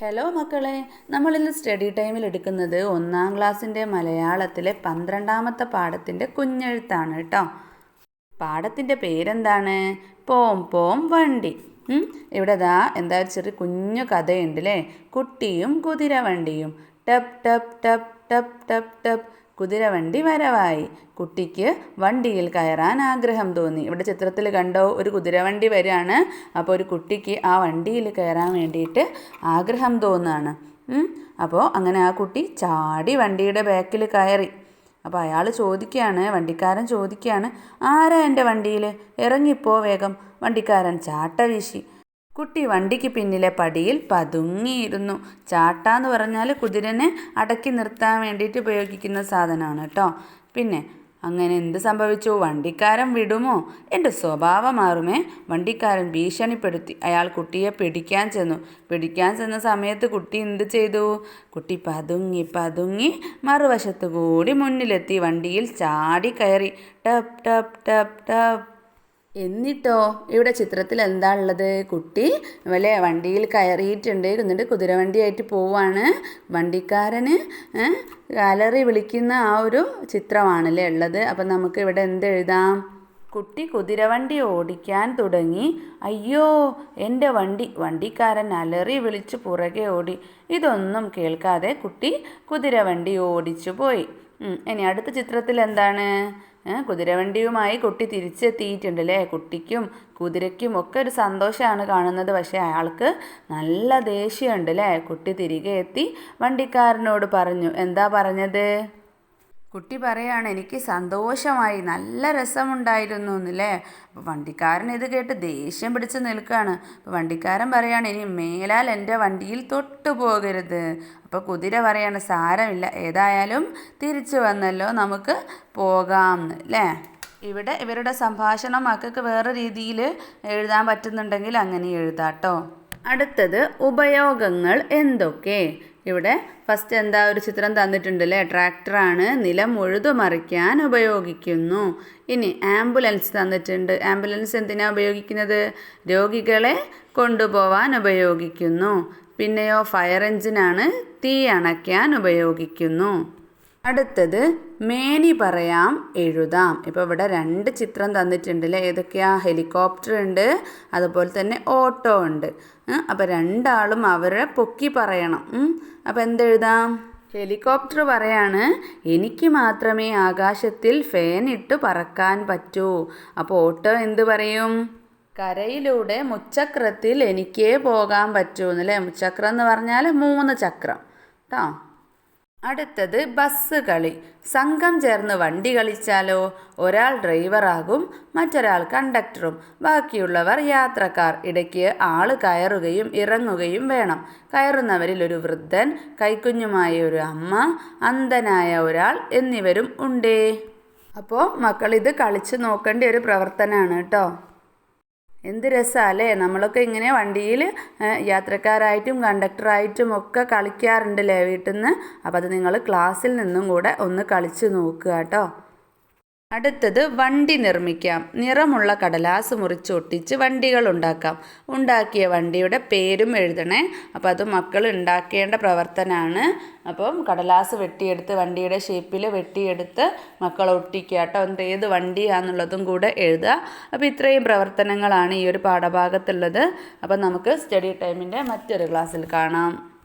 Hello മക്കളെ. നമ്മളിന്ന് study ടൈമിൽ എടുക്കുന്നത് ഒന്നാം ക്ലാസ്സിന്റെ മലയാളത്തിലെ പന്ത്രണ്ടാമത്തെ പാഠത്തിന്റെ കുഞ്ഞെഴുത്താണ് കേട്ടോ. പാഠത്തിന്റെ പേരെന്താണ്? പോം പോം വണ്ടി. ഇവിടെ ദാ എന്താ ചെറിയ കുഞ്ഞു കഥയുണ്ട് അല്ലേ കുട്ടിയും കുതിരവണ്ടിയും. ടപ് ടപ് ടപ് ടപ് ടപ് ടപ്പ് കുതിരവണ്ടി വരവായി. കുട്ടിക്ക് വണ്ടിയിൽ കയറാൻ ആഗ്രഹം തോന്നി. ഇവിടെ ചിത്രത്തിൽ കണ്ടോ ഒരു കുതിരവണ്ടി വരികയാണ്. അപ്പോൾ ഒരു കുട്ടിക്ക് ആ വണ്ടിയിൽ കയറാൻ വേണ്ടിയിട്ട് ആഗ്രഹം തോന്നുകയാണ്. അപ്പോൾ അങ്ങനെ ആ കുട്ടി ചാടി വണ്ടിയുടെ ബാക്കിൽ കയറി. അപ്പോൾ അയാൾ ചോദിക്കുകയാണ് വണ്ടിക്കാരൻ ചോദിക്കുകയാണ് ആരാ എന്റെ വണ്ടിയിൽ? ഇറങ്ങിപ്പോ വേഗം. വണ്ടിക്കാരൻ ചാട്ട വീശി കുട്ടി വണ്ടിക്ക് പിന്നിലെ പടിയിൽ പതുങ്ങിയിരുന്നു. ചാട്ട എന്ന് പറഞ്ഞാൽ കുതിരനെ അടക്കി നിർത്താൻ വേണ്ടിയിട്ട് ഉപയോഗിക്കുന്ന സാധനമാണ് കേട്ടോ പിന്നെ അങ്ങനെ എന്ത് സംഭവിച്ചു? വണ്ടിക്കാരൻ വിടുമോ? എന്റെ സ്വഭാവം മാറുമേ. വണ്ടിക്കാരൻ ഭീഷണിപ്പെടുത്തി അയാൾ കുട്ടിയെ പിടിക്കാൻ ചെന്നു. പിടിക്കാൻ ചെന്ന സമയത്ത് കുട്ടി എന്ത് ചെയ്തു? കുട്ടി പതുങ്ങി പതുങ്ങി മറുവശത്ത് കൂടി മുന്നിലെത്തി വണ്ടിയിൽ ചാടി കയറി. ടപ് ടപ് ടപ് ടപ്പ് എന്നിട്ടോ? ഇവിടെ ചിത്രത്തിൽ എന്താ ഉള്ളത്? കുട്ടി വല്ല വണ്ടിയിൽ കയറിയിട്ടുണ്ട്. എന്നിട്ട് കുതിരവണ്ടിയായിട്ട് പോവാണ്. വണ്ടിക്കാരന് ഗാലറി വിളിക്കുന്ന ആ ഒരു ചിത്രമാണല്ലേ ഉള്ളത്. അപ്പം നമുക്ക് ഇവിടെ എന്ത് എഴുതാം? കുട്ടി കുതിരവണ്ടി ഓടിക്കാൻ തുടങ്ങി. അയ്യോ എന്റെ വണ്ടി വണ്ടിക്കാരൻ അലറി വിളിച്ച് പുറകെ ഓടി. ഇതൊന്നും കേൾക്കാതെ കുട്ടി കുതിരവണ്ടി ഓടിച്ചു പോയി. ഇനി അടുത്ത ചിത്രത്തിൽ എന്താണ്? കുതിരവണ്ടിയുമായി കുട്ടി തിരിച്ചെത്തിയിട്ടുണ്ട് അല്ലേ കുട്ടിക്കും കുതിരയ്ക്കും ഒക്കെ ഒരു സന്തോഷമാണ് കാണുന്നത്. പക്ഷേ അയാൾക്ക് നല്ല ദേഷ്യമുണ്ട് അല്ലേ കുട്ടി തിരികെ എത്തി വണ്ടിക്കാരനോട് പറഞ്ഞു. എന്താ പറഞ്ഞത്? കുട്ടി പറയാണ് എനിക്ക് സന്തോഷമായി നല്ല രസമുണ്ടായിരുന്നു എന്നല്ലേ അപ്പോൾ വണ്ടിക്കാരൻ ഇത് കേട്ട് ദേഷ്യം പിടിച്ച് നിൽക്കുകയാണ് അപ്പോൾ വണ്ടിക്കാരൻ പറയാണ് ഇനി മേലാൽ എന്റെ വണ്ടിയിൽ തൊട്ടു പോകരുത്. അപ്പോൾ കുതിര പറയാണ് സാരമില്ല ഏതായാലും തിരിച്ചു വന്നല്ലോ നമുക്ക് പോകാം അല്ലേ ഇവിടെ ഇവരുടെ സംഭാഷണം മക്കൾക്ക് വേറെ രീതിയിൽ എഴുതാൻ പറ്റുന്നുണ്ടെങ്കിൽ അങ്ങനെ എഴുതാട്ടോ. അടുത്തത് ഉപയോഗങ്ങൾ എന്തൊക്കെ? ഇവിടെ ഫസ്റ്റ് എന്താ ഒരു ചിത്രം തന്നിട്ടുണ്ട് തന്നിട്ടുണ്ടല്ലേ ട്രാക്ടറാണ് നിലം ഉഴുതുമറിക്കാൻ ഉപയോഗിക്കുന്നു. ഇനി ആംബുലൻസ് തന്നിട്ടുണ്ട്. ആംബുലൻസ് എന്തിനാണ് ഉപയോഗിക്കുന്നത്? രോഗികളെ കൊണ്ടുപോവാൻ ഉപയോഗിക്കുന്നു. പിന്നെയോ ഫയർ എഞ്ചിനാണ് തീ അണയ്ക്കാൻ ഉപയോഗിക്കുന്നു. അടുത്തത് മേനി പറയാം എഴുതാം. ഇപ്പോൾ ഇവിടെ രണ്ട് ചിത്രം തന്നിട്ടുണ്ടല്ലേ? ഏതൊക്കെയാ? ഹെലികോപ്റ്റർ ഉണ്ട് അതുപോലെ തന്നെ ഓട്ടോ ഉണ്ട്. അപ്പോൾ രണ്ടാളും അവരെ പൊക്കി പറയണം. അപ്പോൾ എന്തെഴുതാം? ഹെലികോപ്റ്റർ പറയാണ് എനിക്ക് മാത്രമേ ആകാശത്തിൽ ഫാൻ ഇട്ട് പറക്കാൻ പറ്റൂ. അപ്പോൾ ഓട്ടോ എന്ത് പറയും? കരയിലൂടെ മുച്ചക്രത്തിൽ എനിക്കേ പോകാൻ പറ്റൂ എന്നല്ലേ മുച്ചക്രം എന്ന് പറഞ്ഞാൽ മൂന്ന് ചക്രം. കേട്ടോ അടുത്തത് ബസ് കളി. സംഘം ചേർന്ന് വണ്ടി കളിച്ചാലോ? ഒരാൾ ഡ്രൈവറാകും മറ്റൊരാൾ കണ്ടക്ടറും. ബാക്കിയുള്ളവർ യാത്രക്കാർ. ഇടയ്ക്ക് ആൾ കയറുകയും ഇറങ്ങുകയും വേണം. കയറുന്നവരിൽ ഒരു വൃദ്ധൻ കൈക്കുഞ്ഞുമായ ഒരു അമ്മ അന്ധനായ ഒരാൾ എന്നിവരും ഉണ്ടേ. അപ്പോൾ മക്കൾ ഇത് കളിച്ച് നോക്കേണ്ട ഒരു പ്രവർത്തനമാണ് കേട്ടോ. എന്ത് രസമല്ലേ നമ്മളൊക്കെ ഇങ്ങനെ വണ്ടിയിൽ യാത്രക്കാരായിട്ടും കണ്ടക്ടറായിട്ടും ഒക്കെ കളിക്കാറുണ്ടല്ലേ വീട്ടിൽ നിന്ന് അപ്പോൾ അത് നിങ്ങൾ ക്ലാസ്സിൽ നിന്നും കൂടെ ഒന്ന് കളിച്ച് നോക്കുക കേട്ടോ. അടുത്തത് വണ്ടി നിർമ്മിക്കാം. നിറമുള്ള കടലാസ് മുറിച്ച് ഒട്ടിച്ച് വണ്ടികൾ ഉണ്ടാക്കാം ഉണ്ടാക്കിയ വണ്ടിയുടെ പേരും എഴുതണേ. അപ്പോൾ അത് മക്കൾ ഉണ്ടാക്കേണ്ട പ്രവർത്തനമാണ് അപ്പം കടലാസ് വെട്ടിയെടുത്ത് വണ്ടിയുടെ ഷേപ്പിൽ വെട്ടിയെടുത്ത് മക്കൾ ഒട്ടിക്കുക കേട്ടോ. ഏത് വണ്ടിയാണെന്നുള്ളതും കൂടെ എഴുതുക. അപ്പോൾ ഇത്രയും പ്രവർത്തനങ്ങളാണ് ഈ ഒരു പാഠഭാഗത്തുള്ളത്. അപ്പം നമുക്ക് സ്റ്റഡി ടൈമിന്റെ മറ്റൊരു ക്ലാസ്സിൽ കാണാം.